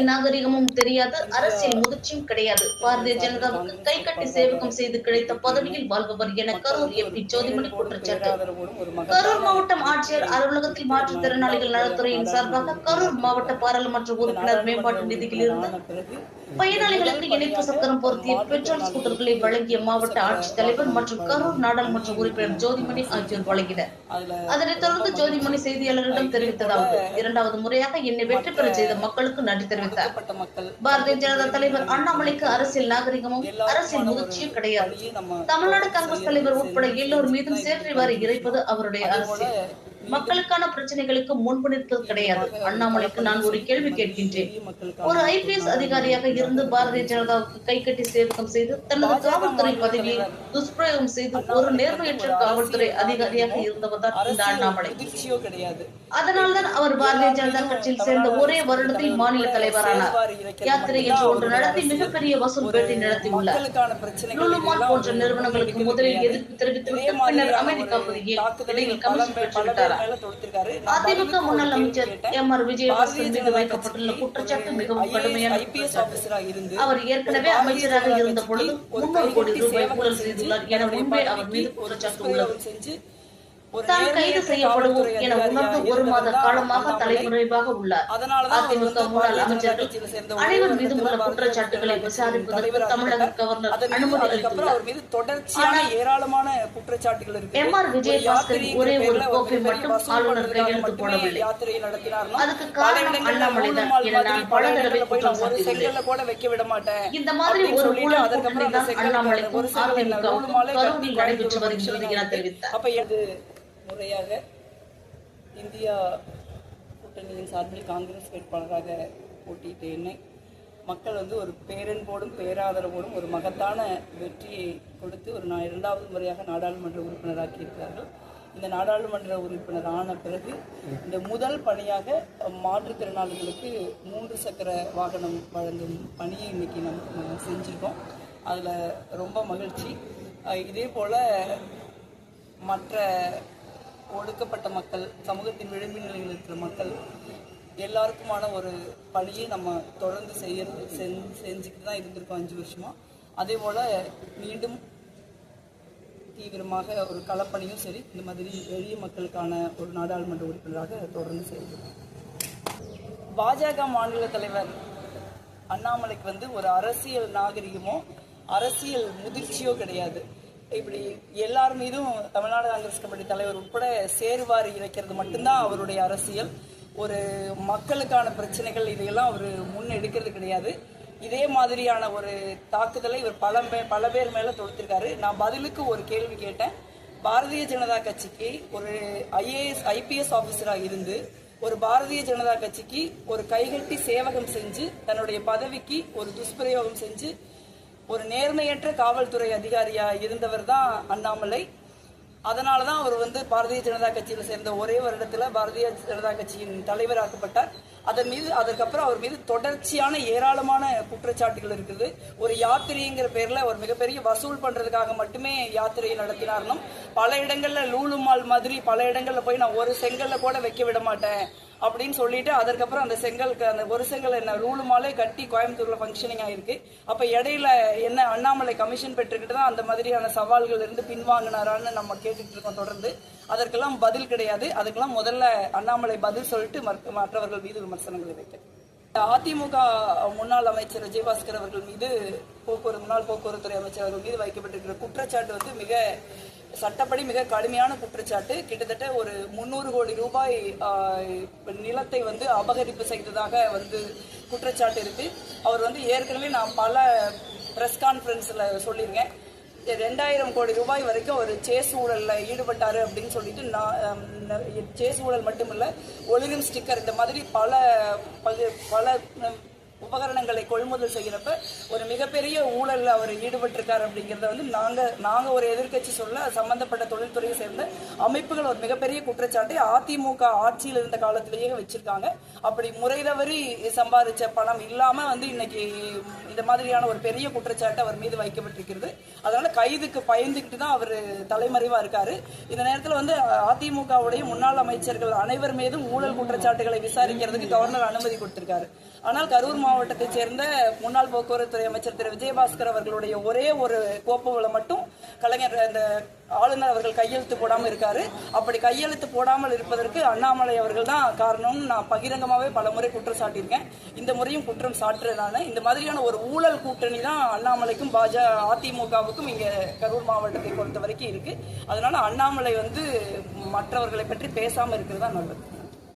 அரசியல் நாகரிகமும் தெரியாது அரசியல் முதிர்ச்சியும் கிடையாது. பாரதிய ஜனதாவுக்கு கை கட்டி சேவகம் செய்து கிடைத்த பதவியில் வாழ்பவர் என கரூர் எம்பி ஜோதிமணி குற்றச்சாட்டு. கரூர் மாவட்டம் ஆட்சியர் அலுவலகத்தில் மாற்றுத்திறனாளிகள் நலத்துறையின் சார்பாக கரூர் மாவட்ட பாராளுமன்ற உறுப்பினர் மேம்பாட்டு நிதியில் இருந்து பயனாளிகளுக்கு இணைப்பு சக்கரம் பொருத்திய பெட்ரோல் ஸ்கூட்டர்களை வழங்கிய மாவட்ட ஆட்சித்தலைவர் மற்றும் கரூர் நாடாளுமன்ற உறுப்பினர் ஜோதிமணி ஆகியோர் வழங்கினர். அதனைத் தொடர்ந்து ஜோதிமணி செய்தியாளரிடம் தெரிவித்ததாவது. இரண்டாவது முறையாக என்னை வெற்றி பெற செய்த மக்களுக்கு நன்றி தெரிவித்தார் பாரதிய ஜனதா தலைவர் அண்ணாமலைக்கு அரசியல் நாகரிகமும் அரசியல் முதிர்ச்சியும் கிடையாது. தமிழ்நாடு காங்கிரஸ் தலைவர் உட்பட எல்லோர் மீதும் சேற்றை வாரி இறைப்பது அவருடைய அரசியல் மக்களுக்கான பிரச்சனைகளுக்கு முன்பு நிற்பது கிடையாது. அண்ணாமலைக்கு நான் ஒரு கேள்வி கேட்கின்றேன். ஒரு ஐபிஎஸ் அதிகாரியாக இருந்து பாரதிய ஜனதாவுக்கு கைகட்டி சேவகம் செய்து தனது காவல்துறை பதவியை துஷ்பிரயோகம் செய்து ஒரு நேர்மையற்ற காவல்துறை அதிகாரியாக இருந்தவர் தான் இந்த அண்ணாமலை. அதனால்தான் அவர் பாரதிய ஜனதா கட்சியில் சேர்ந்த ஒரே வருடத்தில் மாநில தலைவரானார். யாத்திரை என்று ஒன்று நடத்தி மிகப்பெரிய வசூல் பேட்டி நடத்தியுள்ளார். லூலுமால் போன்ற நிறுவனங்களுக்கு முதலில் எதிர்ப்பு தெரிவித்துவிட்டு பின்னர் அமெரிக்கா காப்பது இடையில் கமிஷன் பெற்றுவிட்டாரா அதிமுக முன்னாள் அமைச்சர் எம் ஆர் விஜயபாஸ்கர் மீது வைக்கப்பட்டுள்ள குற்றச்சாட்டு மிகவும் கடுமையான அவர் ஏற்கனவே அமைச்சராக இருந்த பொழுது முன்னூறு கோடி ரூபாய் ஊழல் செய்துள்ளார் என முன்பே அவர் மீது குற்றச்சாட்டு உள்ளது. தான் கைது செய்யப்படுவோம் என உணர்ந்து ஒரு மாத காலமாக தலைமுறைவாக உள்ளார். அதிமுக முன்னாள் அமைச்சர்கள் அனைவர் மீதும் உள்ள குற்றச்சாட்டுகளை விசாரிப்பதற்கு தமிழக கவர்னர் அனுமதி அளித்துள்ளார். அவர் மீது தொடர்ச்சியான ஏராளமான குற்றச்சாட்டுகள் இருக்கு எம் ஆர் விஜயபாஸ்கர் ஒரே ஒரு கோப்பை மட்டும் ஆளுநர் கையெழுத்து போடவில்லை. அதுக்கு காரணம் அண்ணாமலை தான். என நான் பல தடவை குற்றம் சாட்டியுள்ளேன் செங்கல்ல கூட வைக்க விட மாட்டேன். இந்த மாதிரி ஒரு ஊழல் அந்த தான் அண்ணாமலைக்கும் மாலை கரூரில் நடைபெற்று வருகிறது என தெரிவித்தார். முறையாக இந்தியா கூட்டணியின் சார்பில் காங்கிரஸ் வேட்பாளராக போட்டியிட்ட என்னை மக்கள் வந்து ஒரு பேரன்போடும் பேராதரவோடும் ஒரு மகத்தான வெற்றியை கொடுத்து ஒரு நான் இரண்டாவது முறையாக நாடாளுமன்ற உறுப்பினராக்கி இருக்கிறார்கள் இந்த நாடாளுமன்ற உறுப்பினர் ஆன பிறகு இந்த முதல் பணியாக மாற்றுத்திறனாளிகளுக்கு மூன்று சக்கர வாகனம் வழங்கும் பணியை இன்னைக்கு நம்ம செஞ்சுருக்கோம். அதில் ரொம்ப மகிழ்ச்சி. இதே போல் மற்ற ஒடுக்கப்பட்ட மக்கள் சமூகத்தின் விளிம்பு நிலையில் இருக்கிற மக்கள் எல்லாருக்குமான ஒரு பணியை நம்ம தொடர்ந்து செய்ய செஞ்சு செஞ்சுக்கிட்டு தான் இருந்திருக்கோம் அஞ்சு வருஷமா. அதே போல் மீண்டும் தீவிரமாக ஒரு களப்பணியும் சரி இந்த மாதிரி எளிய மக்களுக்கான ஒரு நாடாளுமன்ற உறுப்பினராக தொடர்ந்து செய்கிறோம் பாஜக மாநில தலைவர் அண்ணாமலைக்கு வந்து ஒரு அரசியல் நாகரிகமோ அரசியல் முதிர்ச்சியோ கிடையாது. இப்படி எல்லார் மீதும் தமிழ்நாடு காங்கிரஸ் கமிட்டி தலைவர் உட்பட சேருவாரி இழைக்கிறது மட்டும்தான் அவருடைய அரசியல். ஒரு மக்களுக்கான பிரச்சனைகள் இதையெல்லாம் அவர் முன்னெடுக்கிறது கிடையாது. இதே மாதிரியான ஒரு தாக்குதலை இவர் பல பே பல பேர் மேலே தொடுத்திருக்காரு. நான் பதிலுக்கு ஒரு கேள்வி கேட்டேன். பாரதிய ஜனதா கட்சிக்கு ஒரு ஐஏஎஸ் ஐபிஎஸ் ஆஃபீஸராக இருந்து ஒரு பாரதிய ஜனதா கட்சிக்கு ஒரு கைகட்டி சேவகம் செஞ்சு தன்னுடைய பதவிக்கு ஒரு துஷ்பிரயோகம் செஞ்சு ஒரு நேர்மையற்ற காவல்துறை அதிகாரியா இருந்தவர் தான் அண்ணாமலை. அதனால தான் அவர் வந்து பாரதிய ஜனதா கட்சியில் சேர்ந்த ஒரே வருடத்தில் பாரதிய ஜனதா கட்சியின் தலைவராக்கப்பட்டார். அதன் மீது அதற்கப்புறம் அவர் மீது தொடர்ச்சியான ஏராளமான குற்றச்சாட்டுகள் இருக்குது. ஒரு யாத்திரைங்கிற பேரில் ஒரு மிகப்பெரிய வசூல் பண்ணுறதுக்காக மட்டுமே யாத்திரையை நடத்தினார்னும் பல இடங்களில் லூலு மால் மாதிரி பல இடங்களில் போய் நான் ஒரு செங்கல்ல கூட வைக்க விட மாட்டேன் அப்படின்னு சொல்லிட்டு அதற்கப்புறம் அந்த செங்கலுக்கு அந்த ஒரு செங்கல் என்ன ரூலு மாலே கட்டி கோயம்புத்தூர்ல ஃபங்க்ஷனிங் ஆயிருக்கு. அப்ப இடையில என்ன அண்ணாமலை கமிஷன் பெற்றுக்கிட்டு தான் அந்த மாதிரியான சவால்கள் இருந்து பின்வாங்கினாரான்னு நம்ம கேட்டுட்டு இருக்கோம் தொடர்ந்து. அதற்கெல்லாம் பதில் கிடையாது. அதுக்கெல்லாம் முதல்ல அண்ணாமலை பதில் சொல்லிட்டு மற்ற- மற்றவர்கள் மீது விமர்சனங்களை வைக்க அதிமுக முன்னாள் அமைச்சர் விஜயபாஸ்கர் அவர்கள் மீது போக்குவரத்து முன்னாள் போக்குவரத்துறை அமைச்சர் அவர்கள் மீது வைக்கப்பட்டிருக்கிற குற்றச்சாட்டு வந்து மிக சட்டப்படி மிக கடுமையான குற்றச்சாட்டு. கிட்டத்தட்ட ஒரு முந்நூறு கோடி ரூபாய் நிலத்தை வந்து அபகரிப்பு செய்ததாக வந்து குற்றச்சாட்டு இருக்கு. அவர் வந்து ஏற்கனவே நான் பல ப்ரெஸ் கான்ஃபரன்ஸில் சொல்லியிருக்கேன். ரெண்டாயிரம் கோடி ரூபாய் வரைக்கும் ஒரு சேஸ் ஊழலில் ஈடுபட்டார் அப்படின்னு சொல்லிட்டு நான் சேஸ் ஊழல் மட்டுமில்லை ஒளிரும் ஸ்டிக்கர் இந்த மாதிரி பல பல உபகரணங்களை கொள்முதல் செய்கிறப்ப ஒரு மிகப்பெரிய ஊழலில் அவர் ஈடுபட்டிருக்கார் அப்படிங்கிறத வந்து நாங்கள் நாங்கள் ஒரு எதிர்க்கட்சி சொல்ல சம்பந்தப்பட்ட தொழில்துறையை சேர்ந்த அமைப்புகள் ஒரு மிகப்பெரிய குற்றச்சாட்டை அதிமுக ஆட்சியில் இருந்த காலத்திலேயே வச்சிருக்காங்க. அப்படி முறைதவறி சம்பாதிச்ச பணம் இல்லாமல் வந்து இன்னைக்கு இந்த மாதிரியான ஒரு பெரிய குற்றச்சாட்டு அவர் மீது வைக்கப்பட்டிருக்கிறது. அதனால கைதுக்கு பயந்துக்கிட்டு தான் அவர் தலைமறைவாக இருக்காரு. இந்த நேரத்தில் வந்து அதிமுகவுடைய முன்னாள் அமைச்சர்கள் அனைவர் மீதும் ஊழல் குற்றச்சாட்டுகளை விசாரிக்கிறதுக்கு கவர்னர் அனுமதி கொடுத்திருக்காரு. ஆனால் கரூர் மாவட்டத்தைச் சேர்ந்த முன்னாள் போக்குவரத்துறை அமைச்சர் திரு. விஜயபாஸ்கர் அவர்களுடைய ஒரே ஒரு கோப்புகளை மட்டும் கலைஞர் அந்த ஆளுநர் அவர்கள் கையெழுத்து போடாமல் இருக்காரு. அப்படி கையெழுத்து போடாமல் இருப்பதற்கு அண்ணாமலை அவர்கள் தான் காரணம்னு நான் பகிரங்கமாகவே பல முறை குற்றம் சாட்டியிருக்கேன். இந்த முறையும் குற்றம் சாட்டுறேன் நான். இந்த மாதிரியான ஒரு ஊழல் கூட்டணி தான் அண்ணாமலைக்கும் பாஜ அதிமுகவுக்கும் இங்கே கரூர் மாவட்டத்தை பொறுத்த வரைக்கும் இருக்கு. அதனால அண்ணாமலை வந்து மற்றவர்களை பற்றி பேசாமல் இருக்கிறது தான் நல்லது.